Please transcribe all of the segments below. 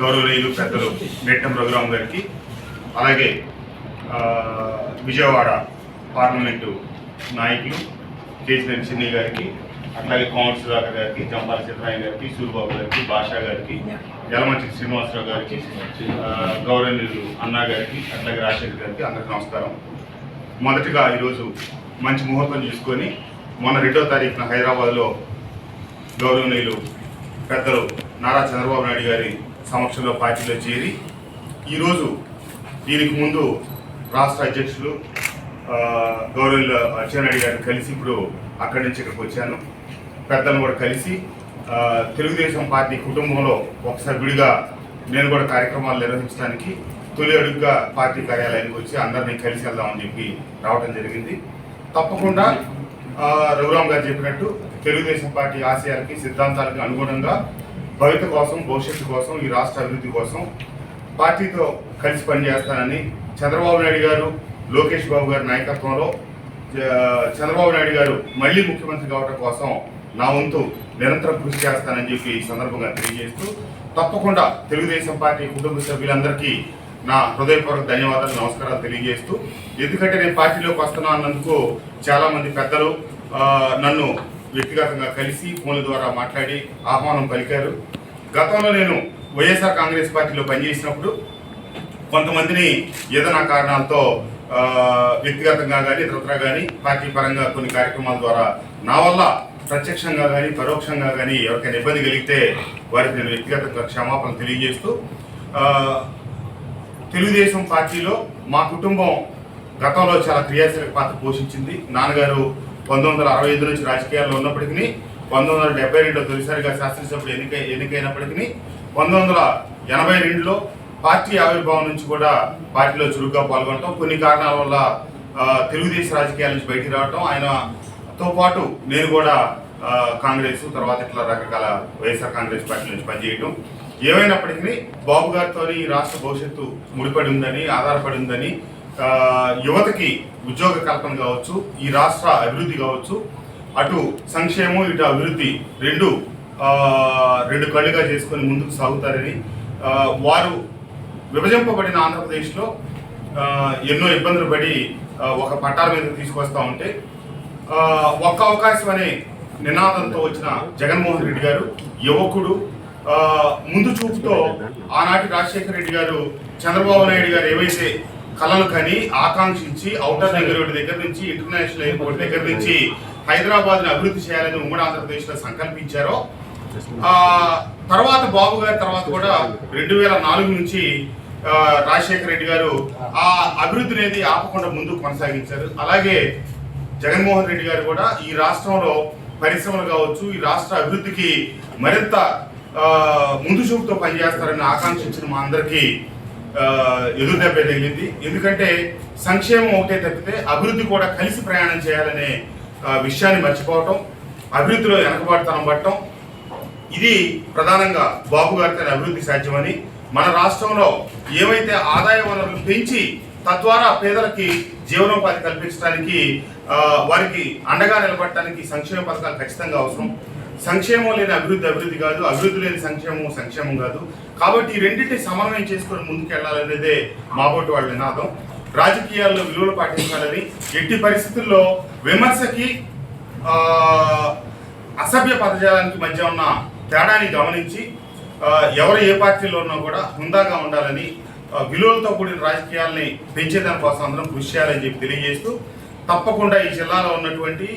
గౌరవనీయులు పెద్దలు నెట్టం రఘురామ్ గారికి అలాగే విజయవాడ పార్లమెంటు నాయకులు కేసీఆర్ చిన్ని గారికి అట్లాగే కోమటి సుధాకర్ గారికి జంపాల చిత్రాయన్ గారికి సూరిబాబు గారికి భాషా గారికి యలమంచి శ్రీనివాసరావు గారికి గౌరవనీయులు అన్నా గారికి అట్లాగే రాజశేఖర్ గారికి అందరికీ నమస్కారం. మొదటిగా ఈరోజు మంచి ముహూర్తం చూసుకొని మొన్న రెండో తారీఖున హైదరాబాద్లో గౌరవనీయులు పెద్దలు నారా చంద్రబాబు నాయుడు గారి సమక్షంలో పార్టీలో చేరి ఈరోజు దీనికి ముందు రాష్ట్ర అధ్యక్షులు ఆ, గౌరవనీయులు అచ్చెన్నాయుడు గారు కలిసి ఇప్పుడు అక్కడి నుంచి ఇక్కడికి వచ్చాను. పెద్దలను కూడా కలిసి తెలుగుదేశం పార్టీ కుటుంబంలో ఒక సభ్యుడిగా నేను కూడా కార్యక్రమాలు నిర్వహించడానికి తొలి అడుగుగా పార్టీ కార్యాలయానికి వచ్చి అందరినీ కలిసి వెళ్దామని చెప్పి రావడం జరిగింది. తప్పకుండా రఘురామ్ గారు చెప్పినట్టు తెలుగుదేశం పార్టీ ఆశయాలకి సిద్ధాంతాలకి అనుగుణంగా భవిత కోసం భవిష్యత్తు కోసం ఈ రాష్ట్ర అభివృద్ధి కోసం పార్టీతో కలిసి పనిచేస్తానని చంద్రబాబు నాయుడు గారు లోకేష్ బాబు గారి నాయకత్వంలో చంద్రబాబు నాయుడు గారు మళ్ళీ ముఖ్యమంత్రి కావడం కోసం నా వంతు నిరంతరం కృషి చేస్తానని చెప్పి ఈ సందర్భంగా తెలియజేస్తూ తప్పకుండా తెలుగుదేశం పార్టీ కుటుంబ సభ్యులందరికీ నా హృదయపూర్వక ధన్యవాదాలు నమస్కారాలు తెలియజేస్తూ. ఎందుకంటే నేను పార్టీలోకి వస్తున్నా అన్నందుకు చాలామంది పెద్దలు నన్ను వ్యక్తిగతంగా కలిసి ఫోన్ల ద్వారా మాట్లాడి ఆహ్వానం పలికారు. గతంలో నేను వైఎస్ఆర్ కాంగ్రెస్ పార్టీలో పనిచేసినప్పుడు కొంతమందిని ఏదైనా కారణాలతో వ్యక్తిగతంగా కానీ ఇతరత్ర కానీ పార్టీ పరంగా కొన్ని కార్యక్రమాల ద్వారా నా వల్ల ప్రత్యక్షంగా కానీ పరోక్షంగా కానీ ఎవరికైనా ఇబ్బంది కలిగితే వారికి నేను వ్యక్తిగతంగా క్షమాపణ తెలియజేస్తూ తెలుగుదేశం పార్టీలో మా కుటుంబం గతంలో చాలా క్రియాశీలక పాత్ర పోషించింది. నాన్నగారు పంతొమ్మిది వందల అరవై ఐదు నుంచి రాజకీయాల్లో ఉన్నప్పటికీ పంతొమ్మిది వందల డెబ్బై రెండులో తొలిసారిగా శాసనసభ్యుడు ఎన్నిక ఎన్నికైనప్పటికీ పంతొమ్మిది వందల ఎనభై రెండులో పార్టీ ఆవిర్భావం నుంచి కూడా పార్టీలో చురుగ్గా పాల్గొనడం కొన్ని కారణాల వల్ల తెలుగుదేశం రాజకీయాల నుంచి బయటికి రావటం ఆయనతో పాటు నేను కూడా కాంగ్రెస్ తర్వాత ఇట్లా రకరకాల వైఎస్ఆర్ కాంగ్రెస్ పార్టీ నుంచి పనిచేయడం ఏమైనప్పటికీ బాబు గారితో ఈ రాష్ట్ర భవిష్యత్తు ముడిపడి ఉందని ఆధారపడి ఉందని యువతకి ఉద్యోగ కల్పన కావచ్చు ఈ రాష్ట్ర అభివృద్ధి కావచ్చు అటు సంక్షేమం ఇటు అభివృద్ధి రెండు రెండు కళ్ళుగా చేసుకొని ముందుకు సాగుతారని వారు విభజింపబడిన ఆంధ్రప్రదేశ్లో ఎన్నో ఇబ్బందులు పడి ఒక పట్టాల మీద తీసుకొస్తూ ఉంటే ఒక్క అవకాశం అనే నినాదంతో వచ్చిన జగన్మోహన్ రెడ్డి గారు యువకుడు ముందు చూపుతో ఆనాటి రాజశేఖర రెడ్డి గారు చంద్రబాబు నాయుడు గారు ఏవైతే కలలు కని ఆకాంక్షించి ఔటర్ రింగ్ రోడ్ దగ్గర నుంచి ఇంటర్నేషనల్ ఎయిర్పోర్ట్ దగ్గర నుంచి హైదరాబాద్ను అభివృద్ధి చేయాలని ఉమ్మడి ఆంధ్రప్రదేశ్లో సంకల్పించారో తర్వాత బాబు గారి తర్వాత కూడా రెండు వేల నాలుగు నుంచి రాజశేఖర రెడ్డి గారు ఆ అభివృద్ధి అనేది ఆపకుండా ముందుకు కొనసాగించారు. అలాగే జగన్మోహన్ రెడ్డి గారు కూడా ఈ రాష్ట్రంలో పరిశ్రమలు కావచ్చు ఈ రాష్ట్ర అభివృద్ధికి మరింత ముందు చూపుతో పనిచేస్తారని ఆకాంక్షించిన మా అందరికీ ఎదురుదెబ్బ తగిలింది. ఎందుకంటే సంక్షేమం ఒకటే తప్పితే అభివృద్ధి కూడా కలిసి ప్రయాణం చేయాలనే విషయాన్ని మర్చిపోవటం అభివృద్ధిలో వెనకబాటుతనం పట్టడం ఇది ప్రధానంగా బాబు గారితో అభివృద్ధి సాధ్యమని మన రాష్ట్రంలో ఏవైతే ఆదాయ వనరులు పెంచి తద్వారా పేదలకి జీవనోపాధి కల్పించడానికి వారికి అండగా నిలబడటానికి సంక్షేమ పథకాలు ఖచ్చితంగా అవసరం. సంక్షేమం లేని అభివృద్ధి అభివృద్ధి కాదు. అభివృద్ధి లేని సంక్షేమం సంక్షేమం కాదు. కాబట్టి ఈ రెండింటిని సమన్వయం చేసుకొని ముందుకు వెళ్ళాలనేదే మాబోటి వాళ్ళ నినాదం. రాజకీయాల్లో విలువలు పాటించాలని ఎట్టి పరిస్థితుల్లో విమర్శకి అసభ్య పదజాలానికి మధ్య ఉన్న తేడాని గమనించి ఎవరు ఏ పార్టీలో ఉన్నా కూడా హుందాగా ఉండాలని విలువలతో కూడిన రాజకీయాల్ని పెంచేదాని కోసం అందరం కృషి చేయాలని చెప్పి తెలియజేస్తూ తప్పకుండా ఈ జిల్లాలో ఉన్నటువంటి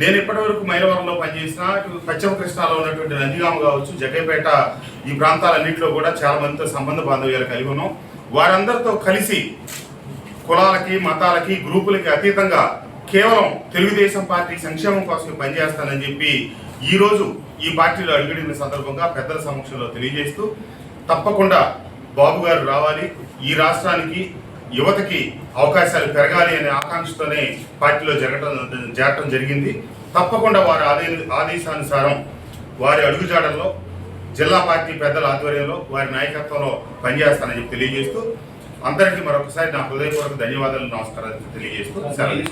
నేను ఇప్పటివరకు మైలవరంలో పనిచేసిన పశ్చిమ కృష్ణాలో ఉన్నటువంటి నందిగామ కావచ్చు జగ్గైపేట ఈ ప్రాంతాలన్నింటిలో కూడా చాలా మందితో సంబంధ బాంధవ్యాలు కలిగి ఉన్నాం. వారందరితో కలిసి కులాలకి మతాలకి గ్రూపులకి అతీతంగా కేవలం తెలుగుదేశం పార్టీ సంక్షేమం కోసం పనిచేస్తానని చెప్పి ఈరోజు ఈ పార్టీలో అడుగుడిన సందర్భంగా పెద్దల సమక్షంలో తెలియజేస్తూ తప్పకుండా బాబు గారు రావాలి. ఈ రాష్ట్రానికి యువతకి అవకాశాలు పెరగాలి అనే ఆకాంక్షతోనే పార్టీలో జరగటం జరగటం జరిగింది. తప్పకుండా వారి ఆదే ఆదేశానుసారం వారి అడుగుజాడల్లో జిల్లా పార్టీ పెద్దల ఆధ్వర్యంలో వారి నాయకత్వంలో పనిచేస్తానని చెప్పి తెలియజేస్తూ అందరికీ మరొకసారి నా హృదయపూర్వక ధన్యవాదాలు నమస్కారాలు తెలియజేస్తూ సెలవు